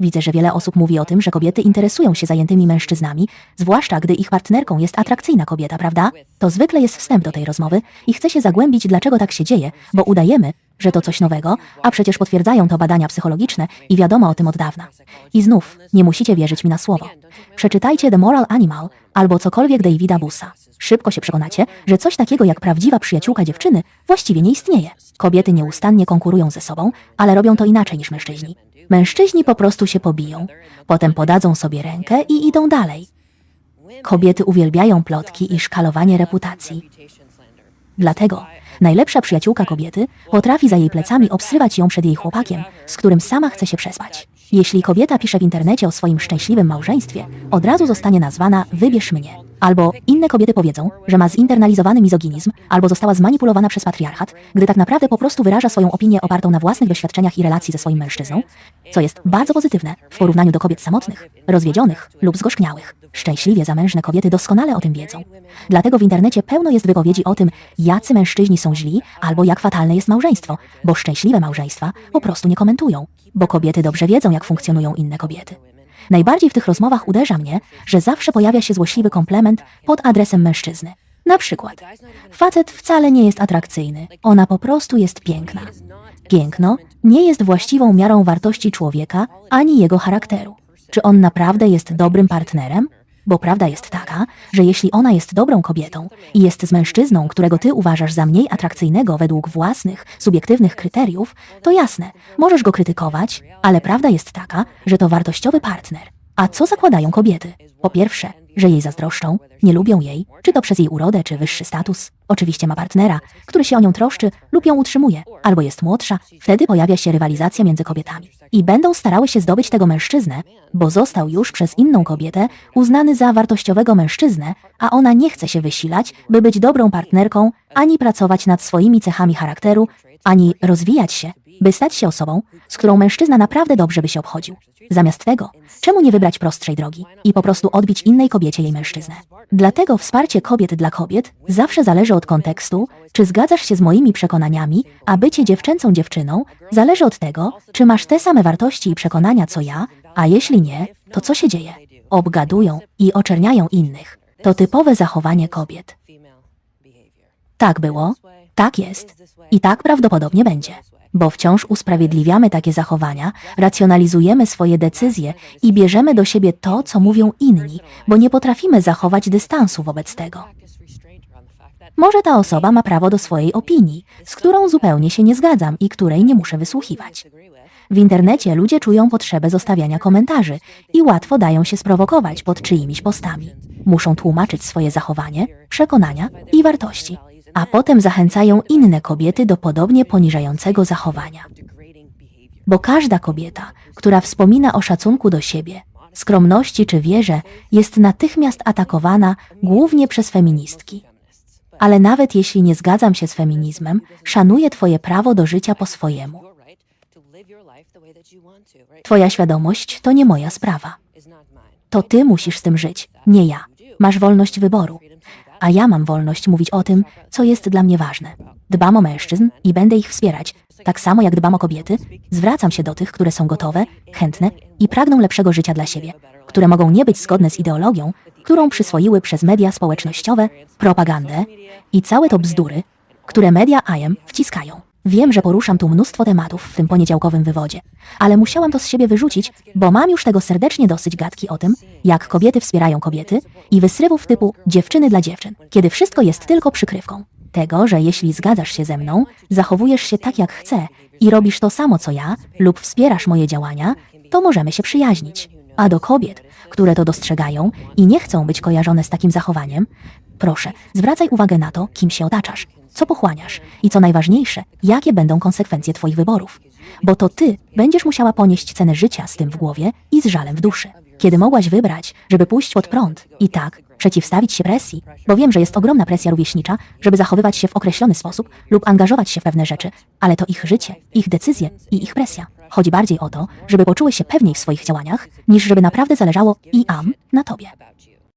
Widzę, że wiele osób mówi o tym, że kobiety interesują się zajętymi mężczyznami, zwłaszcza gdy ich partnerką jest atrakcyjna kobieta, prawda? To zwykle jest wstęp do tej rozmowy i chcę się zagłębić, dlaczego tak się dzieje, bo udajemy, że to coś nowego, a przecież potwierdzają to badania psychologiczne i wiadomo o tym od dawna. I znów, nie musicie wierzyć mi na słowo. Przeczytajcie The Moral Animal albo cokolwiek Davida Busa. Szybko się przekonacie, że coś takiego jak prawdziwa przyjaciółka dziewczyny właściwie nie istnieje. Kobiety nieustannie konkurują ze sobą, ale robią to inaczej niż mężczyźni. Mężczyźni po prostu się pobiją, potem podadzą sobie rękę i idą dalej. Kobiety uwielbiają plotki i szkalowanie reputacji. Dlatego najlepsza przyjaciółka kobiety potrafi za jej plecami obsrywać ją przed jej chłopakiem, z którym sama chce się przespać. Jeśli kobieta pisze w internecie o swoim szczęśliwym małżeństwie, od razu zostanie nazwana wybierz mnie. Albo inne kobiety powiedzą, że ma zinternalizowany mizoginizm, albo została zmanipulowana przez patriarchat, gdy tak naprawdę po prostu wyraża swoją opinię opartą na własnych doświadczeniach i relacji ze swoim mężczyzną, co jest bardzo pozytywne w porównaniu do kobiet samotnych, rozwiedzionych lub zgorzkniałych. Szczęśliwie zamężne kobiety doskonale o tym wiedzą. Dlatego w internecie pełno jest wypowiedzi o tym, jacy mężczyźni są źli albo jak fatalne jest małżeństwo, bo szczęśliwe małżeństwa po prostu nie komentują, bo kobiety dobrze wiedzą, jak funkcjonują inne kobiety. Najbardziej w tych rozmowach uderza mnie, że zawsze pojawia się złośliwy komplement pod adresem mężczyzny. Na przykład, facet wcale nie jest atrakcyjny, ona po prostu jest piękna. Piękno nie jest właściwą miarą wartości człowieka ani jego charakteru. Czy on naprawdę jest dobrym partnerem? Bo prawda jest taka, że jeśli ona jest dobrą kobietą i jest z mężczyzną, którego ty uważasz za mniej atrakcyjnego według własnych, subiektywnych kryteriów, to jasne, możesz go krytykować, ale prawda jest taka, że to wartościowy partner. A co zakładają kobiety? Po pierwsze, że jej zazdroszczą, nie lubią jej, czy to przez jej urodę, czy wyższy status. Oczywiście ma partnera, który się o nią troszczy lub ją utrzymuje, albo jest młodsza, wtedy pojawia się rywalizacja między kobietami. I będą starały się zdobyć tego mężczyznę, bo został już przez inną kobietę uznany za wartościowego mężczyznę, a ona nie chce się wysilać, by być dobrą partnerką, ani pracować nad swoimi cechami charakteru, ani rozwijać się, by stać się osobą, z którą mężczyzna naprawdę dobrze by się obchodził. Zamiast tego, czemu nie wybrać prostszej drogi i po prostu odbić innej kobiecie jej mężczyznę? Dlatego wsparcie kobiet dla kobiet zawsze zależy od kontekstu, czy zgadzasz się z moimi przekonaniami, a bycie dziewczęcą dziewczyną zależy od tego, czy masz te same wartości i przekonania co ja, a jeśli nie, to co się dzieje? Obgadują i oczerniają innych. To typowe zachowanie kobiet. Tak było, tak jest i tak prawdopodobnie będzie. Bo wciąż usprawiedliwiamy takie zachowania, racjonalizujemy swoje decyzje i bierzemy do siebie to, co mówią inni, bo nie potrafimy zachować dystansu wobec tego. Może ta osoba ma prawo do swojej opinii, z którą zupełnie się nie zgadzam i której nie muszę wysłuchiwać. W internecie ludzie czują potrzebę zostawiania komentarzy i łatwo dają się sprowokować pod czyimiś postami. Muszą tłumaczyć swoje zachowanie, przekonania i wartości, a potem zachęcają inne kobiety do podobnie poniżającego zachowania. Bo każda kobieta, która wspomina o szacunku do siebie, skromności czy wierze, jest natychmiast atakowana głównie przez feministki. Ale nawet jeśli nie zgadzam się z feminizmem, szanuję Twoje prawo do życia po swojemu. Twoja świadomość to nie moja sprawa. To Ty musisz z tym żyć, nie ja. Masz wolność wyboru. A ja mam wolność mówić o tym, co jest dla mnie ważne. Dbam o mężczyzn i będę ich wspierać. Tak samo jak dbam o kobiety, zwracam się do tych, które są gotowe, chętne i pragną lepszego życia dla siebie, które mogą nie być zgodne z ideologią, którą przyswoiły przez media społecznościowe, propagandę i całe to bzdury, które media IM wciskają. Wiem, że poruszam tu mnóstwo tematów w tym poniedziałkowym wywodzie, ale musiałam to z siebie wyrzucić, bo mam już tego serdecznie dosyć gadki o tym, jak kobiety wspierają kobiety i wysrywów typu dziewczyny dla dziewczyn, kiedy wszystko jest tylko przykrywką. Tego, że jeśli zgadzasz się ze mną, zachowujesz się tak jak chcę i robisz to samo co ja lub wspierasz moje działania, to możemy się przyjaźnić. A do kobiet, które to dostrzegają i nie chcą być kojarzone z takim zachowaniem, proszę, zwracaj uwagę na to, kim się otaczasz, co pochłaniasz i co najważniejsze, jakie będą konsekwencje Twoich wyborów. Bo to Ty będziesz musiała ponieść cenę życia z tym w głowie i z żalem w duszy. Kiedy mogłaś wybrać, żeby pójść pod prąd i tak przeciwstawić się presji, bo wiem, że jest ogromna presja rówieśnicza, żeby zachowywać się w określony sposób lub angażować się w pewne rzeczy, ale to ich życie, ich decyzje i ich presja. Chodzi bardziej o to, żeby poczuły się pewniej w swoich działaniach, niż żeby naprawdę zależało i am na tobie.